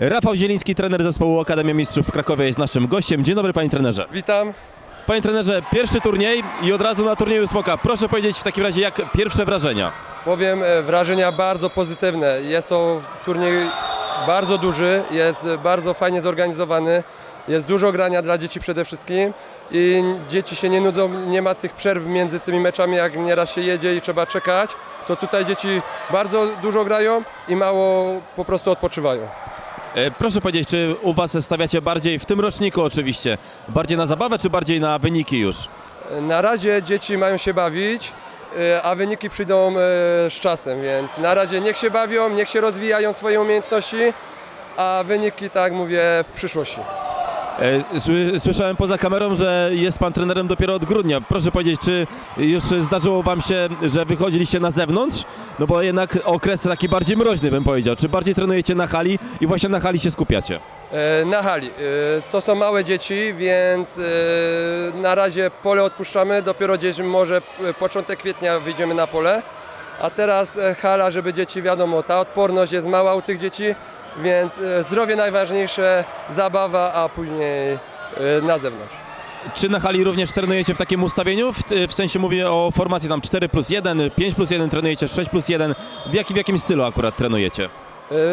Rafał Zieliński, trener zespołu Akademia Mistrzów w Krakowie jest naszym gościem. Dzień dobry panie trenerze. Witam. Panie trenerze, pierwszy turniej i od razu na turnieju Smoka. Proszę powiedzieć w takim razie jak pierwsze wrażenia. Powiem e, wrażenia bardzo pozytywne. Jest to turniej bardzo duży, jest e, bardzo fajnie zorganizowany. Jest dużo grania dla dzieci przede wszystkim i dzieci się nie nudzą, nie ma tych przerw między tymi meczami, jak nieraz się jedzie i trzeba czekać. To tutaj dzieci bardzo dużo grają i mało po prostu odpoczywają. E, Proszę powiedzieć, czy u was stawiacie bardziej w tym roczniku oczywiście, bardziej na zabawę czy bardziej na wyniki już? Na razie dzieci mają się bawić, e, a wyniki przyjdą e, z czasem, więc na razie niech się bawią, niech się rozwijają swoje umiejętności, a wyniki, tak mówię, w przyszłości. E, sły- Słyszałem poza kamerą, że jest pan trenerem dopiero od grudnia. Proszę powiedzieć, czy już zdarzyło wam się, że wychodziliście na zewnątrz? No bo jednak okres taki bardziej mroźny bym powiedział. Czy bardziej trenujecie na hali i właśnie na hali się skupiacie? E, Na hali. E, To są małe dzieci, więc na razie pole odpuszczamy, dopiero gdzieś może początek kwietnia wyjdziemy na pole. A teraz hala, żeby dzieci, wiadomo, ta odporność jest mała u tych dzieci, więc e, zdrowie najważniejsze, zabawa, a później e, na zewnątrz. Czy na hali również trenujecie w takim ustawieniu? W, w sensie mówię o formacji tam 4 plus 1, 5 plus 1 trenujecie, 6 plus 1. W, jaki, w jakim stylu akurat trenujecie?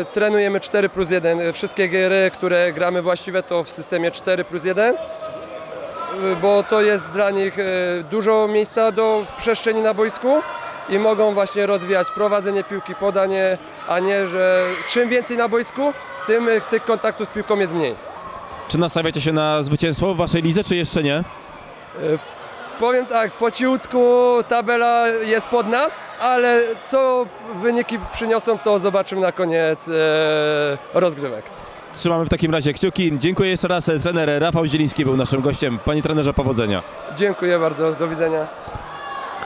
E, Trenujemy 4 plus 1. E, Wszystkie gry, które gramy właściwie to w systemie 4 plus 1, e, bo to jest dla nich e, dużo miejsca do przestrzeni na boisku i mogą właśnie rozwijać prowadzenie piłki, podanie, a nie, że czym więcej na boisku, tym e, tych kontaktów z piłką jest mniej. Czy nastawiacie się na zwycięstwo w waszej lidze, czy jeszcze nie? E, Powiem tak, po ciutku tabela jest pod nas, ale co wyniki przyniosą, to zobaczymy na koniec e, rozgrywek. Trzymamy w takim razie kciuki. Dziękuję jeszcze raz. Trener Rafał Zieliński był naszym gościem. Panie trenerze, powodzenia. Dziękuję bardzo, do widzenia.